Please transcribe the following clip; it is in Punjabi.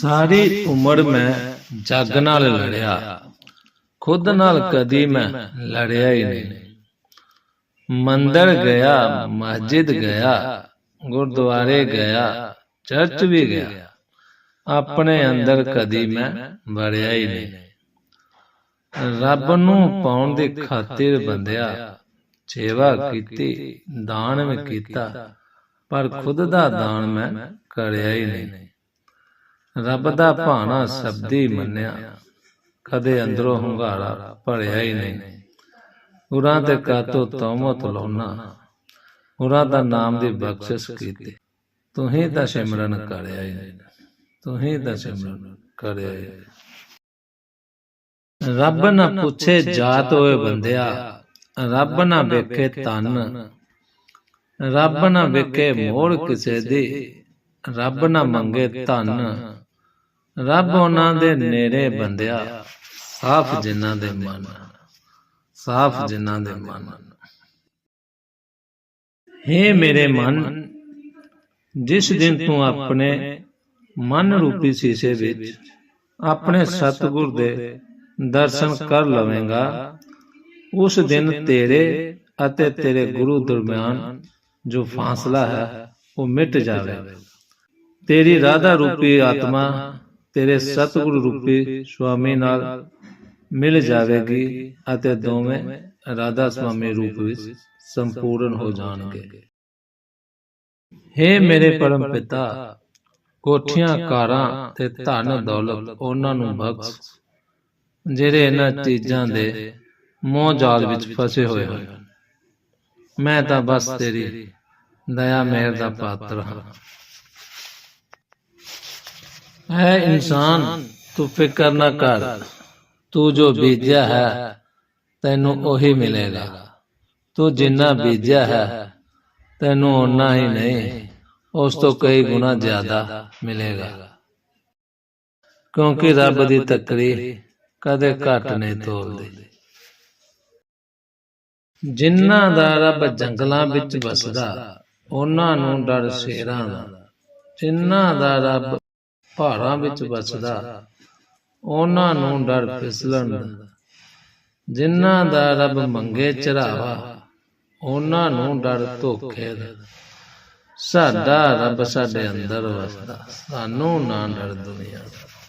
ਸਾਰੀ ਉਮਰ ਮੈਂ ਜੱਗ ਨਾਲ ਲੜਿਆ। ਖੁਦ ਨਾਲ ਕਦੀ ਮੈਂ ਲੜਿਆ ਹੀ ਨਹੀਂ। ਮੰਦਰ ਗਿਆ ਮਸਜਿਦ ਗਿਆ ਗੁਰਦੁਆਰੇ ਗਿਆ ਚਰਚ ਵੀ ਗਿਆ। ਆਪਣੇ ਅੰਦਰ ਕਦੀ ਮੈਂ ਵੜਿਆ ਹੀ ਨਹੀਂ। ਰੱਬ ਨੂੰ ਪਾਉਣ ਦੀ ਖਾਤਰ ਬੰਦਿਆ। ਸੇਵਾ ਕੀਤੀ ਦਾਨ ਵੀ ਕੀਤਾ। ਪਰ ਖੁਦ ਦਾ ਦਾਨ ਮੈਂ ਕਰਿਆ ਹੀ ਨਹੀਂ। ਰੱਬ ਦਾ ਭਾਣਾ ਸਬਦੀ ਮੰਨਿਆ। ਕਦੇ ਅੰਦਰੋਂ ਹੰਗਾਰਾ ਭਰਿਆ ਹੀ ਨਹੀਂ। ਉਰਾਂ ਤੇ ਕਾਤੋਂ ਤੌਮਤ ਲਾਉਣਾ। ਉਰਾਂ ਦਾ ਨਾਮ ਦੀ ਬਖਸ਼ਿਸ਼ ਕੀਤੀ। ਤੂੰ ਹੀ ਤਾਂ ਸਿਮਰਨ ਕਰਿਆ ਹੀ ਤੂੰ ਹੀ ਤਾਂ ਸਿਮਰਨ ਕਰਿਆ ਹੀ ਰੱਬ ਨਾ ਪੁੱਛੇ ਜਾਤ ਹੋਏ ਬੰਦਿਆ। ਰੱਬ ਨਾ ਵੇਖੇ ਤਨ ਰੱਬ ਨਾ ਵੇਖੇ ਮੋੜ ਕਿਸੇ ਦੀ। ਰੱਬ ਨਾ ਮੰਗੇ ਧਨ। ਰੱਬ ਉਹਨਾਂ ਦੇ ਨੇੜੇ ਬੰਦਿਆ। ਸਾਫ਼ ਜਿਨ੍ਹਾਂ ਦੇ ਮਨ। ਸਾਫ਼ ਜਿਨ੍ਹਾਂ ਦੇ ਮਨ। ਹੇ ਮੇਰੇ ਮਨ ਜਿਸ ਦਿਨ ਤੂੰ ਆਪਣੇ ਮਨ ਰੂਪੀ ਸ਼ੀਸ਼ੇ ਵਿੱਚ ਆਪਣੇ ਸਤਿਗੁਰ ਦੇ ਦਰਸ਼ਨ ਕਰ ਲਵੇਂਗਾ। ਉਸ ਦਿਨ ਤੇਰੇ ਅਤੇ ਤੇਰੇ ਗੁਰੂ ਦਰਮਿਆਨ ਜੋ ਫਾਸਲਾ ਹੈ ਉਹ ਮਿਟ ਜਾਵੇਗਾ। ਤੇਰੀ ਰਾਧਾ ਰੂਪੀ ਆਤਮਾ ਤੇਰੇ ਸਤਿਗੁਰੂ ਰੂਪੀ ਸੁਆਮੀ ਨਾਲ ਮਿਲ ਜਾਵੇਗੀ ਅਤੇ ਦੋਵੇਂ ਰਾਧਾ ਸੁਆਮੀ ਰੂਪ ਵਿੱਚ ਸੰਪੂਰਨ ਹੋ ਜਾਣਗੇ। ਹੇ ਮੇਰੇ ਪਰਮ ਪਿਤਾ ਕੋਠੀਆਂ ਕਾਰਾਂ ਤੇ ਧਨ ਦੌਲਤ ਉਹਨਾਂ ਨੂੰ ਬਖਸ਼। ਜਿਹੜੇ ਇਹਨਾਂ ਚੀਜ਼ਾਂ ਦੇ ਮੋਹ ਜਾਲ ਵਿੱਚ ਫਸੇ ਹੋਏ ਹਨ। ਮੈਂ ਤਾਂ ਬਸ ਤੇਰੀ ਦਇਆ ਮਿਹਰ ਦਾ ਪਾਤਰ ਹਾਂ। ਹੈ ਇਨਸਾਨ, ਤੂੰ ਫਿਕਰ ਨਾ ਕਰ। ਤੂੰ ਜੋ ਬੀਜਿਆ ਹੈ, ਤੈਨੂੰ ਉਹੀ ਮਿਲੇਗਾ। ਤੂੰ ਜਿੰਨਾ ਬੀਜਿਆ ਹੈ, ਤੈਨੂੰ ਓਨਾ ਹੀ ਨਹੀਂ, ਉਸ ਤੋਂ ਕਈ ਗੁਣਾ ਜ਼ਿਆਦਾ ਮਿਲੇਗਾ। ਕਿਉਂਕਿ ਰੱਬ ਦੀ ਤਕਰੀ ਕਦੇ ਘਟ ਨਹੀਂ ਤੋਲਦੀ। ਜਿਨ੍ਹਾਂ ਦਾ ਰੱਬ ਜੰਗਲਾਂ ਵਿੱਚ ਵਸਦਾ, ਉਹਨਾਂ ਨੂੰ ਡਰ ਸ਼ੇਰਾਂ ਦਾ। ਜਿਨ੍ਹਾਂ ਦਾ ਰੱਬ ਪਹਾੜਾਂ ਵਿੱਚ ਵਸਦਾ। ਉਹਨਾਂ ਨੂੰ ਡਰ ਫਿਸਲਣ ਦਾ। ਜਿਨ੍ਹਾਂ ਦਾ ਰੱਬ ਮੰਗੇ ਚੜਾਵਾ ਉਹਨਾਂ ਨੂੰ ਡਰ ਧੋਖੇ ਦਾ। ਸਾਡਾ ਰੱਬ ਸਾਡੇ ਅੰਦਰ ਵਸਦਾ। ਸਾਨੂੰ ਨਾ ਡਰ ਦੁਨੀਆ ਦਾ।